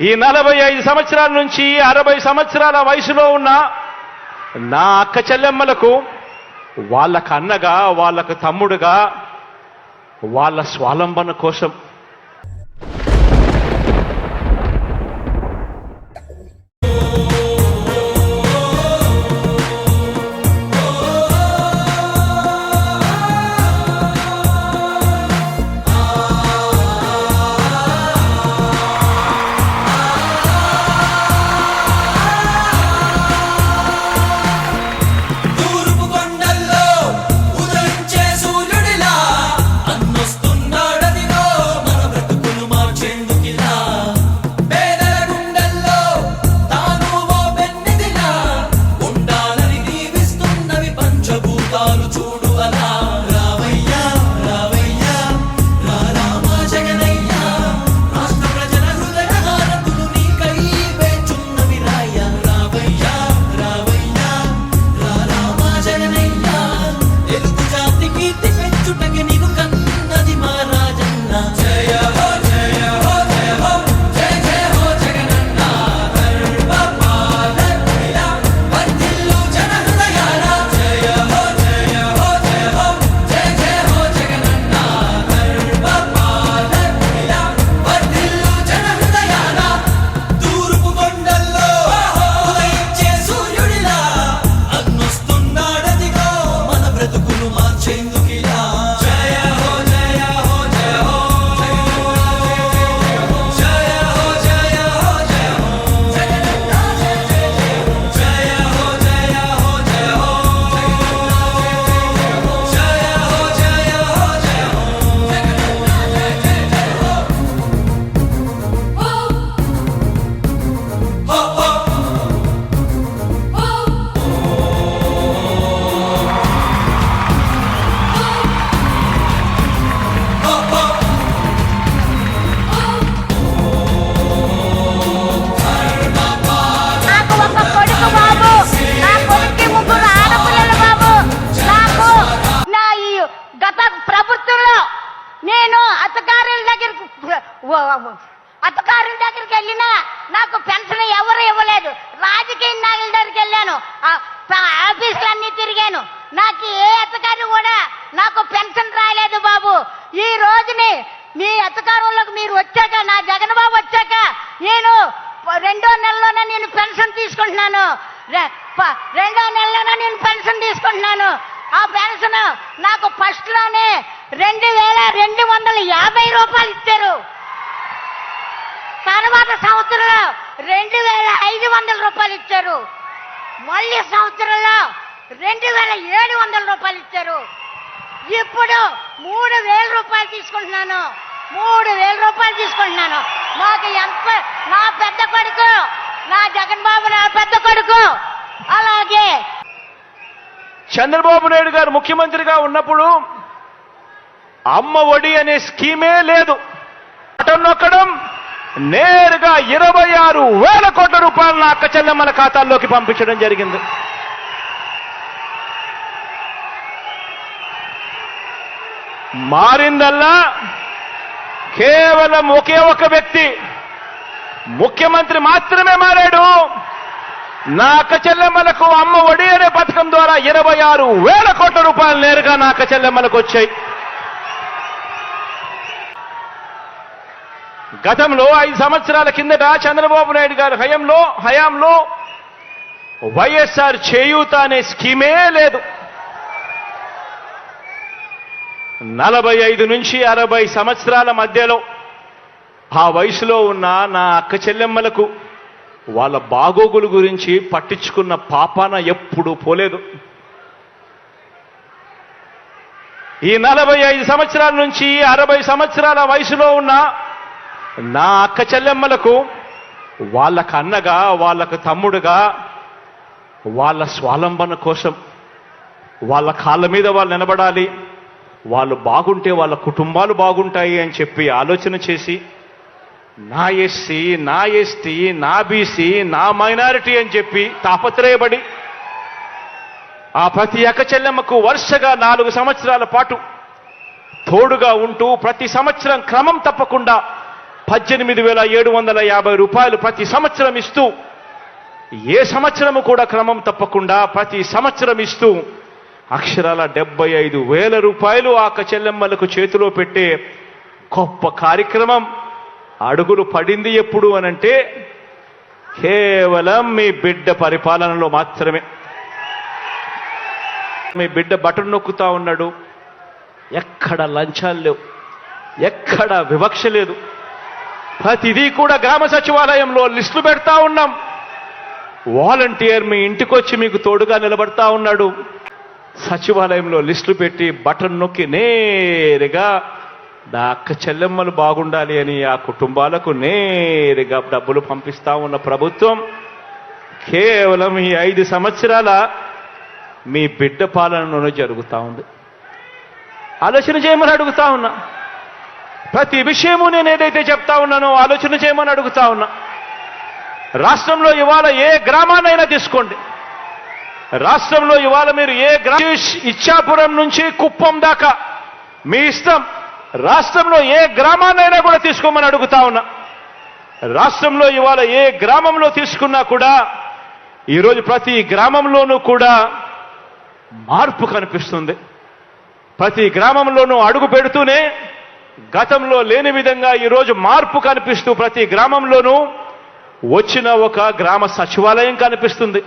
ఈ నలభై ఐదు సంవత్సరాల నుంచి అరవై సంవత్సరాల వయసులో ఉన్న నా అక్క చెల్లెమ్మలకు వాళ్ళకు అన్నగా వాళ్ళకు తమ్ముడుగా వాళ్ళ స్వాలంబన కోసం అత్తగారుల దగ్గరికి వెళ్ళినా నాకు పెన్షన్ ఎవరు ఇవ్వలేదు. రాజకీయ నాయకుల దగ్గరికి వెళ్ళాను. ఆఫీసులన్నీ తిరిగాను. నాకు ఏ అత్తగారు కూడా నాకు పెన్షన్ రాలేదు బాబు. ఈ రోజుని మీ అత్తగారులకు మీరు వచ్చాక నా జగన్ బాబు వచ్చాక నేను రెండో నెలలోనే నేను పెన్షన్ తీసుకుంటున్నాను. రెండో నెలలోనే నేను పెన్షన్ తీసుకుంటున్నాను. ఆ పెన్షన్ నాకు ఫస్ట్లోనే రెండు వేల రెండు వందల యాభై రూపాయలు ఇచ్చారు. తర్వాత సంవత్సరంలో రెండు వేల ఐదు వందల రూపాయలు ఇచ్చారు. మళ్ళీ సంవత్సరంలో రెండు వేల ఏడు వందల రూపాయలు ఇచ్చారు. ఇప్పుడు మూడు వేల రూపాయలు తీసుకుంటున్నాను. మూడు వేల రూపాయలు తీసుకుంటున్నాను. మాకు ఎంత? నా పెద్ద కొడుకు నా జగన్ బాబు నా పెద్ద కొడుకు. అలాగే చంద్రబాబు నాయుడు గారు ముఖ్యమంత్రిగా ఉన్నప్పుడు అమ్మ ఒడి అనే స్కీమే లేదు. బటన్ నొక్కడం నేరుగా ఇరవై ఆరు వేల కోట్ల రూపాయలు నా అక్క చెల్లెమ్మల ఖాతాల్లోకి పంపించడం జరిగింది. మారిందల్లా కేవలం ఒకే ఒక వ్యక్తి. ముఖ్యమంత్రి మాత్రమే మారాడు. నా అక్క చెల్లెమ్మలకు అమ్మ ఒడి అనే పథకం ద్వారా ఇరవై ఆరు వేల కోట్ల రూపాయలు నేరుగా నా అక్క చెల్లెమ్మలకు వచ్చాయి. గతంలో ఐదు సంవత్సరాల కిందట చంద్రబాబు నాయుడు గారు హయంలో హయాంలో వైఎస్ఆర్ చేయూత అనే స్కీమే లేదు. నలభై ఐదు నుంచి అరవై సంవత్సరాల మధ్యలో ఆ వయసులో ఉన్న నా అక్క చెల్లెమ్మలకు వాళ్ళ బాగోగులు గురించి పట్టించుకున్న పాపాన ఎప్పుడు పోలేదు. ఈ నలభై ఐదు సంవత్సరాల నుంచి అరవై సంవత్సరాల వయసులో ఉన్న నా అక్క చెల్లెమ్మలకు వాళ్ళకు అన్నగా వాళ్ళకు తమ్ముడుగా వాళ్ళ స్వాలంబన కోసం వాళ్ళ కాళ్ళ మీద వాళ్ళు నిలబడాలి. వాళ్ళు బాగుంటే వాళ్ళ కుటుంబాలు బాగుంటాయి అని చెప్పి ఆలోచన చేసి నా ఎస్సీ నా ఎస్టీ నా బీసీ నా మైనారిటీ అని చెప్పి తాపత్రయపడి ఆ ప్రతి అక్క చెల్లెమ్మకు వరుసగా నాలుగు సంవత్సరాల పాటు తోడుగా ఉంటూ ప్రతి సంవత్సరం క్రమం తప్పకుండా పద్దెనిమిది వేల ఏడు వందల యాభై రూపాయలు ప్రతి సంవత్సరం ఇస్తూ ఏ సంవత్సరము కూడా క్రమం తప్పకుండా ప్రతి సంవత్సరం ఇస్తూ అక్షరాల డెబ్బై ఐదు వేల రూపాయలు ఆక చెల్లెమ్మలకు చేతిలో పెట్టే గొప్ప కార్యక్రమం. అడుగులు పడింది ఎప్పుడు అనంటే కేవలం మీ బిడ్డ పరిపాలనలో మాత్రమే. మీ బిడ్డ బటన్ నొక్కుతా ఉన్నాడు. ఎక్కడ లంచాలు లేవు. ఎక్కడ వివక్ష లేదు. ప్రతిదీ కూడా గ్రామ సచివాలయంలో లిస్టులు పెడతా ఉన్నాం. వాలంటీర్ మీ ఇంటికొచ్చి మీకు తోడుగా నిలబడతా ఉన్నాడు. సచివాలయంలో లిస్టులు పెట్టి బటన్ నొక్కి నేరుగా నా అక్క చెల్లెమ్మలు బాగుండాలి అని ఆ కుటుంబాలకు నేరుగా డబ్బులు పంపిస్తా ఉన్న ప్రభుత్వం కేవలం ఈ ఐదు సంవత్సరాల మీ బిడ్డ పాలనలోనే జరుగుతూ ఉంది. ఆలోచన చేయమని అడుగుతా ఉన్నా. ప్రతి విషయము నేను ఏదైతే చెప్తా ఉన్నానో ఆలోచన చేయమని అడుగుతా ఉన్నా. రాష్ట్రంలో ఇవాళ ఏ గ్రామాన్నైనా తీసుకోండి. రాష్ట్రంలో ఇవాళ మీరు ఏ గ్రా ఇచ్చాపురం నుంచి కుప్పం దాకా మీ ఇష్టం. రాష్ట్రంలో ఏ గ్రామాన్నైనా కూడా తీసుకోమని అడుగుతా ఉన్నా. రాష్ట్రంలో ఇవాళ ఏ గ్రామంలో తీసుకున్నా కూడా ఈరోజు ప్రతి గ్రామంలోనూ కూడా మార్పు కనిపిస్తుంది. ప్రతి గ్రామంలోనూ అడుగు పెడుతూనే గతంలో లేని విధంగా ఈరోజు మార్పు కనిపిస్తూ ప్రతి గ్రామంలోనూ వచ్చిన ఒక గ్రామ సచివాలయం కనిపిస్తుంది.